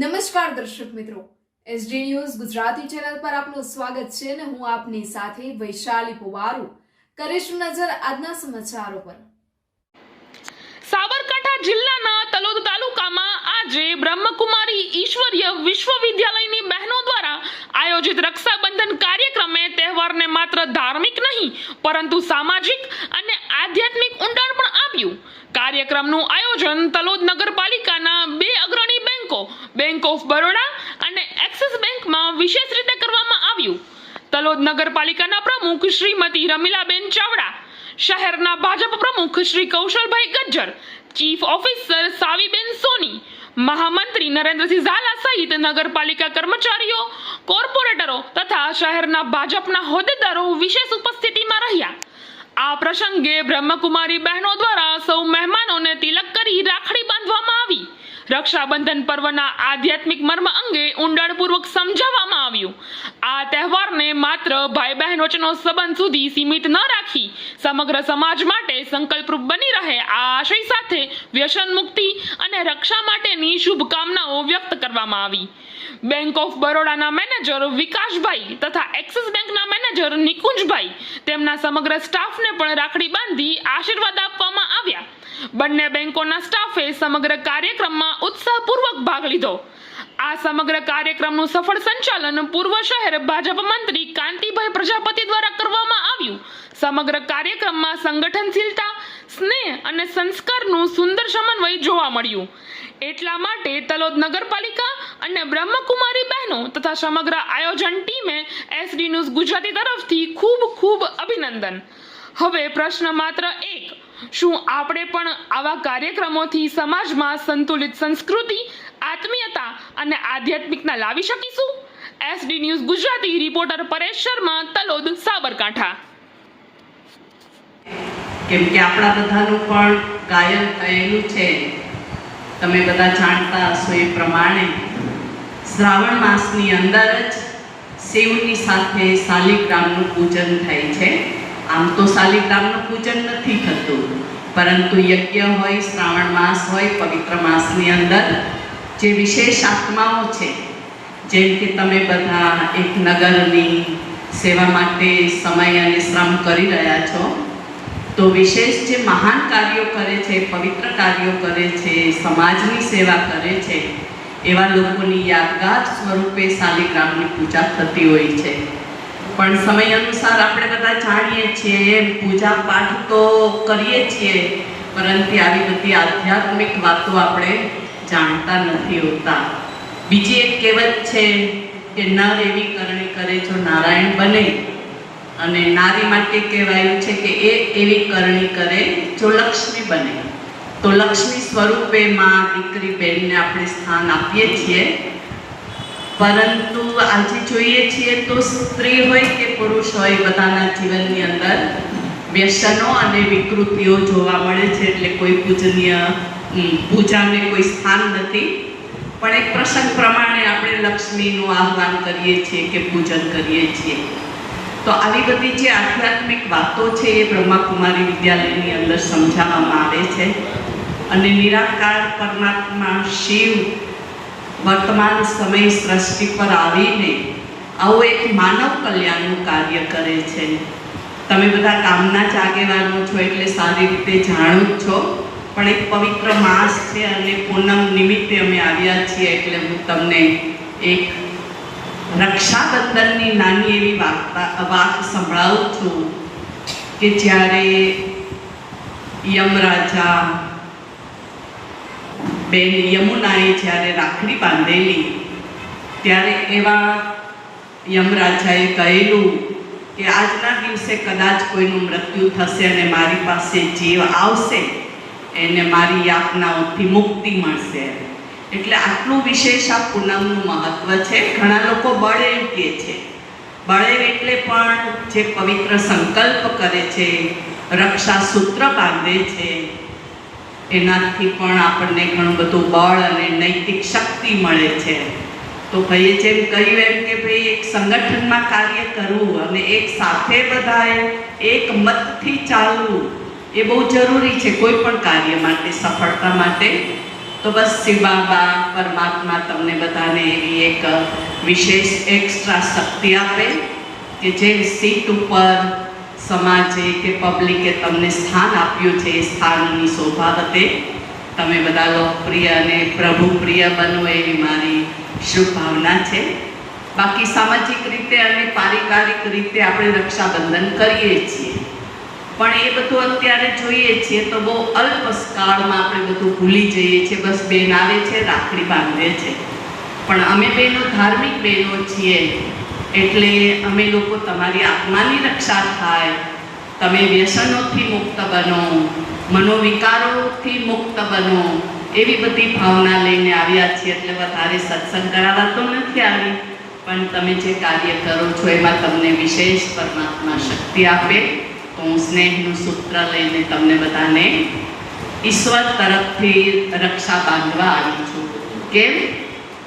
નમસ્કાર દર્શક મિત્રો. એસડી ન્યૂઝ ગુજરાતી ચેનલ પર આપનું સ્વાગત છે અને હું આપની સાથે વૈશાલી પુવારુ. કરીશું નજર આજના સમાચારો પર. સાબરકાંઠા જિલ્લાના તલોદ તાલુકામાં આજે બ્રહ્મકુમારી ઈશ્વરીય વિશ્વવિદ્યાલયની બહેનો દ્વારા આયોજિત રક્ષાબંધન કાર્યક્રમે તહેવારને માત્ર ધાર્મિક નહીં, પરંતુ સામાજિક અને આધ્યાત્મિક ઊંડાણ પણ આપ્યું. કાર્યક્રમનું આયોજન તલોદ નગરપાલિકાના બે અગ્રણી બેંકો ઓફ બરોડા અને એક્સિસ બેંકમાં વિશેષ રીતે કરવામાં આવ્યું. તલોદ નગરપાલિકાના પ્રમુખ શ્રીમતી રમીલાબેન ચાવડા, શહેરના ભાજપ પ્રમુખ શ્રી કૌશલભાઈ ગજ્જર ચીફ ઓફિસર સાવીબેન સોની, મહામંત્રી નરેન્દ્રસિંહ ઝાલા સહિત નગરપાલિકા કર્મચારીઓ, કોર્પોરેટરો તથા શહેરના ભાજપના હોદ્દેદારો વિશેષ ઉપસ્થિતિમાં રહ્યા. આ પ્રસંગે બ્રહ્મકુમારી બહેનો દ્વારા સૌ મહેમાનોને તિલક કરી રાખડી બાંધવામાં આવી. રક્ષાબંધન પર્વના આધ્યાત્મિક મર્મ અંગે ઊંડાણપૂર્વક સમજાવવામાં આવ્યું. આ તહેવારને માત્ર ભાઈ બહેન વચ્ચેનો સંબંધ સુધી સીમિત ન રાખી સમગ્ર સમાજ માટે સંકલ્પરૂપ બની રહે આ આશય સાથે વ્યસન મુક્તિ અને રક્ષા માટેની શુભકામનાઓ વ્યક્ત કરવામાં આવી. બેંક ઓફ બરોડાના મેનેજર વિકાસભાઈ તથા એક્સિસ બેંકના મેનેજર નિકુંજભાઈ તેમના સમગ્ર સ્ટાફને પણ રાખડી બાંધી આશીર્વાદ આપવામાં આવ્યા. બંને બેંકોના સ્ટાફે સમગ્ર કાર્યક્રમમાં ઉત્સાહપૂર્વક ભાગ લીધો. આ સમગ્ર કાર્યક્રમનું સફળ સંચાલન પૂર્વ શહેર ભાજપ મંત્રી કાંતિભાઈ પ્રજાપતિ દ્વારા કરવામાં આવ્યું. સમગ્ર કાર્યક્રમમાં સંગઠનશીલતા, સ્નેહ અને સંસ્કારનું સુંદર સમન્વય જોવા મળ્યું. એટલા માટે તલોદ નગરપાલિકા અને બ્રહ્મકુમારી બહેનો તથા સમગ્ર આયોજન ટીમે એસડી ન્યૂઝ ગુજરાતી તરફથી ખૂબ ખૂબ અભિનંદન. હવે પ્રશ્ન માત્ર એક. શું આપણે પણ આવા કાર્યક્રમોથી સમાજમાં સંતુલિત સંસ્કૃતિ, આત્મીયતા અને આધ્યાત્મિકતા લાવી શકીશું? SD news Gujarati reporter Paresh Sharma, Talod, Sabarkantha. કેમ કે આપણા બધાનું પણ ગાયન થયેલું છે. તમે બધા જાણતા હશો એ પ્રમાણે શ્રાવણ માસની અંદર જ શિવની સાથે શાલિગ્રામનું પૂજન થાય છે. આમ તો શાલિગ્રામનું પૂજન નથી થતું, પરંતુ યજ્ઞ હોય, શ્રાવણ માસ હોય, પવિત્ર માસની અંદર જે વિશેષ આત્માઓ છે, જેમ કે તમે બધા એક નગરની સેવા માટે સમય અને શ્રમ કરી રહ્યા છો, તો વિશેષ જે મહાન કાર્યો કરે છે, પવિત્ર કાર્યો કરે છે, સમાજની સેવા કરે છે, એવા લોકોની યાદગાર સ્વરૂપે શાલિગ્રામની પૂજા થતી હોય છે. પણ સમય અનુસાર આપણે બધા જાણીએ છીએ પૂજા પાઠ તો કરીએ છીએ, પરંતુ આવી બધી આધ્યાત્મિક વાતો આપણે જાણતા નથી હોતા. બીજી એક કહેવત છે કે નર એવી કરણી કરે જો નારાયણ બને. અને નારી માટે કહેવાયું છે કે એ એવી કરણી કરે જો લક્ષ્મી બને. તો લક્ષ્મી સ્વરૂપે માં દીકરી બહેનને આપણે સ્થાન આપીએ છીએ. પરંતુ આજે જોઈએ છીએ તો સ્ત્રી હોય કે પુરુષ હોય, બધાના જીવનની અંદર વ્યસનો અને વિકૃતિઓ જોવા મળે છે. એટલે કોઈ પૂજનીય પૂજાને કોઈ સ્થાન નથી. પણ એક પ્રસંગ પ્રમાણે આપણે લક્ષ્મીનું આહ્વાન કરીએ છીએ કે પૂજન કરીએ છીએ. તો આવી બધી જે આધ્યાત્મિક વાતો છે એ બ્રહ્માકુમારી વિદ્યાલયની અંદર સમજાવવામાં આવે છે. અને નિરાકાર પરમાત્મા શિવ વર્તમાન સમય સૃષ્ટિ પર આવીને આવું એક માનવ કલ્યાણનું કાર્ય કરે છે. તમે બધા કામના જ આગેવાનો છો એટલે સારી રીતે જાણો જ છો. પણ એક પવિત્ર માસ છે અને પૂનમ નિમિત્તે અમે આવ્યા છીએ એટલે હું તમને એક રક્ષાબંધનની નાની એવી વાર્તા, વાત સંભળાવું છું કે જ્યારે યમરાજા બેન યમુનાએ જ્યારે રાખડી બાંધેલી, ત્યારે એવા યમરાજાએ કહેલું કે આજના દિવસે કદાચ કોઈનું મૃત્યુ થશે અને મારી પાસે જીવ આવશે, એને મારી યાતનાઓથી મુક્તિ મળશે. એટલે આટલું વિશેષ આ પૂનમનું મહત્વ છે. ઘણા લોકો બળેવ કહે છે. બળેવ એટલે પણ જે પવિત્ર સંકલ્પ કરે છે રક્ષા સૂત્ર બાંધે છે એનાથી પણ આપણને ઘણું બધું બળ અને નૈતિક શક્તિ મળે છે. તો ભાઈએ જેમ કહ્યું એમ કે ભાઈ, એક સંગઠનમાં કાર્ય કરવું અને એક સાથે બધાએ એક મતથી ચાલવું એ બહુ જરૂરી છે કોઈ પણ કાર્ય માટે, સફળતા માટે. તો બસ શિવાબા પરમાત્મા તમને બધાને એવી એક વિશેષ એક્સ્ટ્રા શક્તિ આપે કે જે સીટ ઉપર સમાજે કે પબ્લિકે તમને સ્થાન આપ્યું છે એ સ્થાનની શોભા વધે તમે બધા લોકપ્રિય અને પ્રભુ પ્રિય બનો એવી મારી શુભભાવના છે. બાકી સામાજિક રીતે અને પારિવારિક રીતે આપણે રક્ષાબંધન કરીએ છીએ. પણ એ બધું અત્યારે જોઈએ છીએ તો બહુ અલ્પકાળમાં આપણે બધું ભૂલી જઈએ છીએ. બસ બેન આવે છે, રાખડી બાંધે છે. પણ અમે બહેનો ધાર્મિક બહેનો છીએ. એટલે અમે લોકો તમારી આત્માની રક્ષા થાય. તમે વ્યસનોથી મુક્ત બનો, મનોવિકારોથી મુક્ત બનો. એવી બધી ભાવના લઈને આવ્યા છીએ એટલે વધારે સત્સંગ કરાવવા તો નથી આવી, પણ તમે જે કાર્ય કરો છો એમાં તમને વિશેષ પરમાત્મા શક્તિ આપે. તો હું સ્નેહનું સૂત્ર લઈને તમને બધાને ઈશ્વર તરફથી રક્ષા બાંધવા આવી છું. કેમ?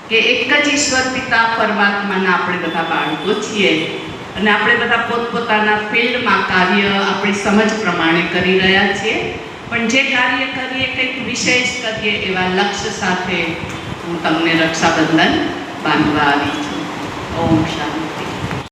કે એક જ ઈશ્વર પિતા પરમાત્માના આપણે બધા બાળકો છીએ. અને આપણે બધા પોતપોતાના ફિલ્ડમાં કાર્ય આપણી સમજ પ્રમાણે કરી રહ્યા છીએ. પણ જે કાર્ય કરીએ, કંઈક વિશેષ કરીએ, એવા લક્ષ્ય સાથે હું તમને રક્ષાબંધન બાંધવા આવી છું. ઓમ શાંતિ.